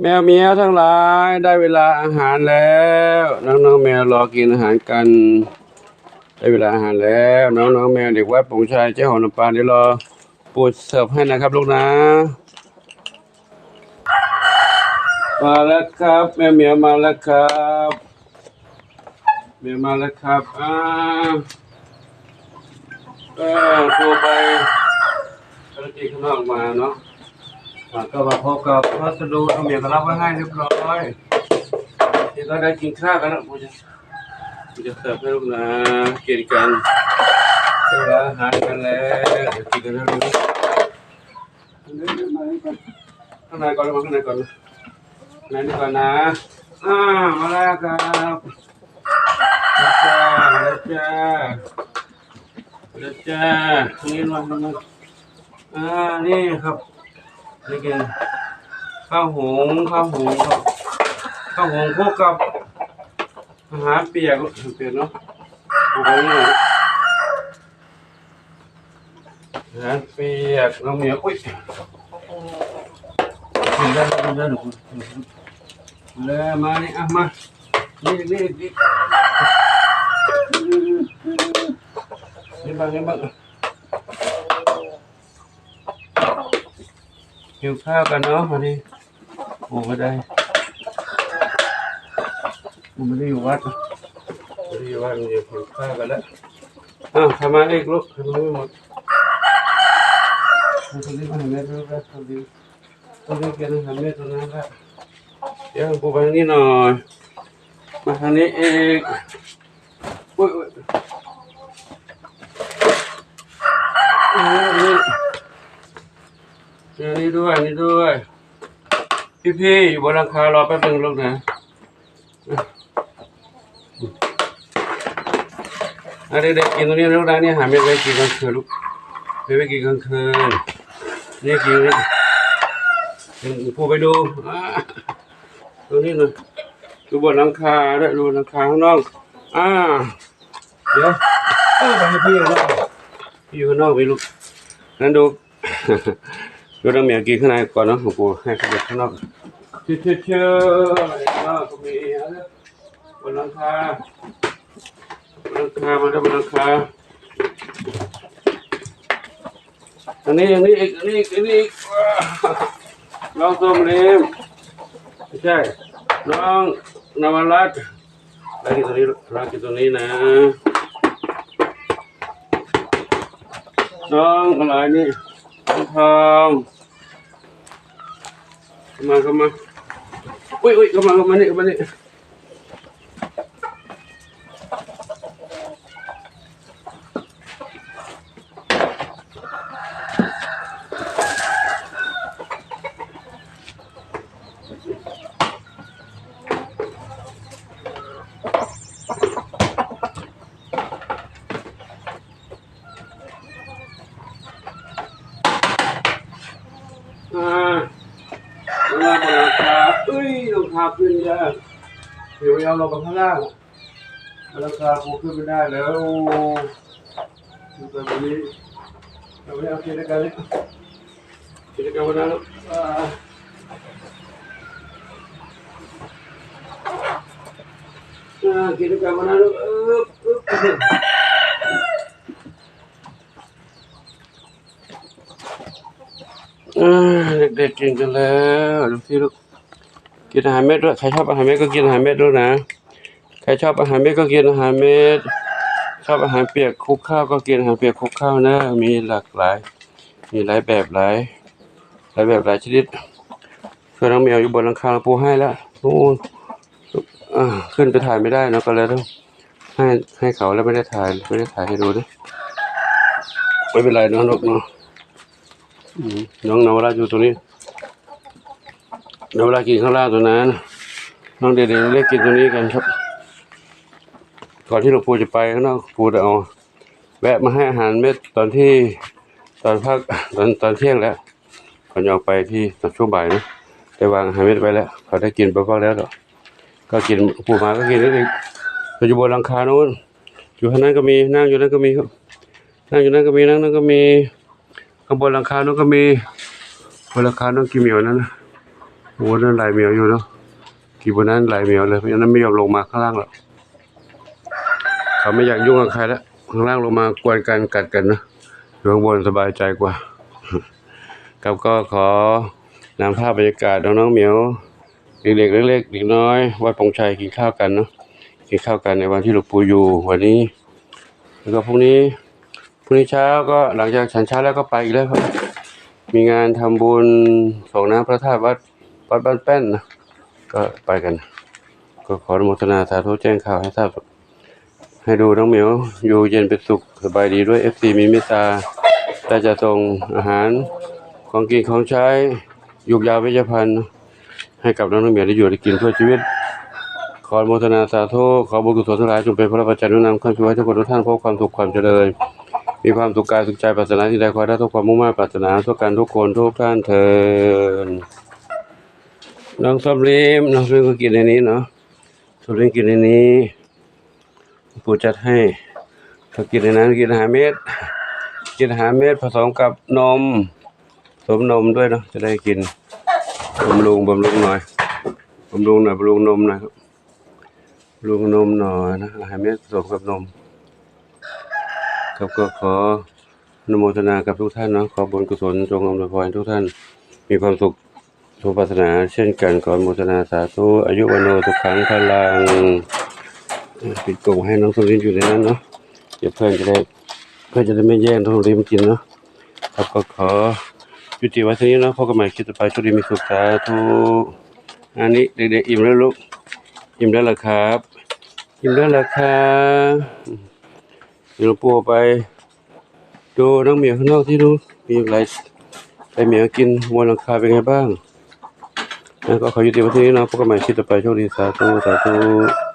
แมวเมียวทั้งหลายได้เวลาอาหารแล้ว น้องๆแมวรอกินอาหารกัน ได้เวลาอาหารแล้ว น้องๆแมวเด็กวัดปงชัยเจ้าของลำปาเดี๋ยวรอปูเสิร์ฟให้นะครับลูกนะ มาแล้วครับ แมวเมียวมาแล้วครับแมวมาแล้วครับอ่าเออโทรไปภารกิจข้างนอกมาเนาะ ก็มาพบกับพัสดุเอาเมียก็รับไว้ให้เรียบร้อยเดี๋ยวก็ได้กินข้าวกันแล้วกูจะกูจะเสิร์ฟให้ลูกนะกินกันเวลาอาหารกันแล้วเดี๋ยวกินกันแล้วดูข้างในก่อนมาข้างในก่อนนะข้างในนี่ก่อนนะอ่ามาแล้วครับมาจ้ามาจ้ามาจ้านี่มามามาอ่านี่ครับ นี่กินข้าวหุงข้าวหุงข้าวหุงคู่กับอาหารเปียกเปียกเนาะอาหารนี่อาหารเปียกน้องเหมียวอุ้ยกินได้กินได้หนูเลยมานี่อะมานี่นี่นี่นี่บ้างนี่บ้าง หิวข้าวกันเนาะวันนี้โอ้ไม่ได้ผมไม่ได้อยู่วัดนะไม่ได้อยู่วัดมันจะหิวข้าวกันแล้วอ้าวทำไมาอีกลูกทำไมาไม่หมดตรงนี้มาหาแม่ด้วยครับตรงนี้ตรงนี้แกต้องหาแม่ตรงนั้นครับเดี๋ยวปูไปทางนี้หน่อยมาทางนี้เองอุ้ยอุ้ยอุ้ยอุ้ยอั นนี้ด้วยนนี้ด้วย พี่พี่อยู่บนหลังคารอแป๊บนึงลูกนะอะเด็กๆกินตรงนี้ลูกนะนี่หาไม่ไปกินกลางคืนลูกไม่ไปกินกลางคืนนี่กินนี่พูไปดูตรงนี้น่อยดูบนหลังคาด้วยดูหลังคาข้างนอกอ่าเดี๋ยวอาไปให้พี่ข้างนอกพี่อยู่ข้างนอกไปลูกนั่นดู ดูน้ำเมียกินข้างในก่อนนะหลวงปู่ให้เขาเด็กข้างนอกเชื่อเชื่อเชื่ออ่าก็มีอะไรบนหลังคาบนหลังคามาด้บนหลังคาอันนี้อันนี้อีกอันนี้อีกอันนี้อีกน้องส้มเล็มไม่ใช่น้องนวรัตน์รักกินตัวนี้รักกินตัวนี้นะน้องอะไรนี่น้องทอง เข้ามาเข้ามาอุ้ยอุ้ยเข้ามาเข้ามานี่เข้ามานี่อ่าเวลาบนหลังคาเอ้ย รองเท้าขึ้นยากเดี๋ยวเอาลงไปข้างล่างบนหลังคากูขึ้นไม่ได้แล้วดูแต่วันนี้เราไม่เอาเกิจกรรมนี้กิจกรรวันนั้นอ่าอ่ากิจกรวันนั้นเออเอออ่าเด็กๆกินกันแล้วดูสิลูก กินอาหารเม็ดด้วยใครชอบอาหารเม็ดก็กินอาหารเม็ดด้วยนะใครชอบอาหารเม็ดก็กินอาหารเม็ดชอบอาหารเปียกคลุกข้าวก็กินอาหารเปียกคลุกข้าวนะมีหลากหลาย มีหลายแบบหลายหลายแบบหลายชนิดส่วนน้องแมวอยู่บนหลังคาปูให้แล้วนู่นอ่าขึ้นไปถ่ายไม่ได้นะก็เลยต้องให้ให้เขาแล้วไม่ได้ถ่ายไม่ได้ถ่ายให้ดูด้วยไม่เป็นไรเนอะนกเนาะอืมน้องนวราอยู่ตรงนี้ นวรากินข้างล่างตรงนั้นน้องเด็กๆเล่นกินตรงนี้กันครับ ก่อนที่หลวงปู่จะไปข้างนอกปู่จะเอาแวะมาให้อาหารเม็ดตอนที่ตอนพักตอนตอนเที่ยงแล้วก่อนจะออกไปที่ตอนช่วงบ่ายนะได้วางอาหารเม็ดไว้แล้วเขาได้กินไปบ้างแล้วก็กินปู่มาก็กินแล้วอีกเราอยู่บนหลังคาโน้นอยู่ข้างนั้นก็มีนั่งอยู่นั่นก็มีครับนั่งอยู่นั่นก็มีนั่งนั่นก็มีข้างบนหลังคาโน้นก็มีบนหลังคาโน้นกี่เหมียวนั่นนะ โอ้นั่นลายเหมียวอยู่เนาะกี่บนนั้นลายเหมียวเลยเพราะฉะนั้นไม่ยอมลงมาข้างล่างหรอกเขาไม่อยากยุ่งกับใครแล้วข้างล่างลงมากวนกันกัดกันนะอยู่ข้างบนสบายใจกว่าครับก็ขอนำภาพบรรยากาศน้องๆเหมียวเด็กๆเล็กๆเด็กน้อยวัดปงชัยกินข้าวกันเนาะกินข้าวกันในวันที่หลวงปู่อยู่วันนี้ แล้วก็พรุ่งนี้พรุ่งนี้เช้าก็หลังจากฉันเช้าแล้วก็ไปอีกแล้วครับ มีงานทำบุญส่งน้ำพระธาตุวัด วัดบ้านแป้นนะก็ไปกัน ก็ขออนุโมทนาสาธุแจ้งข่าวให้ทราบ ให้ดูน้องเหมียวอยู่เย็นเป็นสุขสบายดีด้วยเอฟซีมีเมตตาได้จะส่งอาหารของกินของใช้ยุกยาเวชภัณฑ์ให้กับน้องเหมียวได้อยู่ได้กินเพื่อชีวิต ขออนุโมทนาสาธุขอบุญกุศลทั้งหลายจงเป็นพระปัจจัยนุนำข้าช่วยทุกคนทุกท่านพบความสุขความเจริญมีความสุขกายสุขใจปรารถนาที่ใดขอให้ได้ทุกความมุ่งมั่นปรารถนาทุกการทุกคนทุกท่านเทิน น้องสมลิมน้องสมลิมก็กินในนี้เนาะสมลิมกินในนี้ปู่จัดให้เขากินในนั้นกินอาหารเม็ดกินอาหารเม็ดผสมกับนมสมนมด้วยเนาะจะได้กินบำรุงบำรุงหน่อยบำรุงหน่อยบำรุงนมหนะครับบำรุงนมหน่อยนะอาหารเม็ดผสมกับนมครับก็ขอนโมทนากับทุกท่านเนาะขอบุญกุศลจงอำนวยพรทุกท่านมีความสุข สุปรารถนาเช่นกันขออนุทนาสาธุอายุวโนทุกครั้งพลังปิดกล่องให้น้องสุรินอยู่ในนั้นเนาะเดี๋ยวเพื่อนจะได้เพื่อนจะได้ไม่แย่งน้องสุรินกินเนาะครับก็ขอยุติไว้เท่านี้เนาะพบกันใหม่คลิปต่อไปโชคดีมีสุขสาธุอันนี้เด็กๆอิ่มแล้วลูกอิ่มแล้วเหรอครับอิ่มแล้วเหรอครับเดี๋ยวปูไปดูน้องเหมียวข้างนอกที่ดูมีอะไรไอเหมียวกินวัวหลังคาเป็นไงบ้าง ก็ขอยุติไว้ที่นี้นะพบกันใหม่คลิปต่อไปโชคดีสาธุสาธุ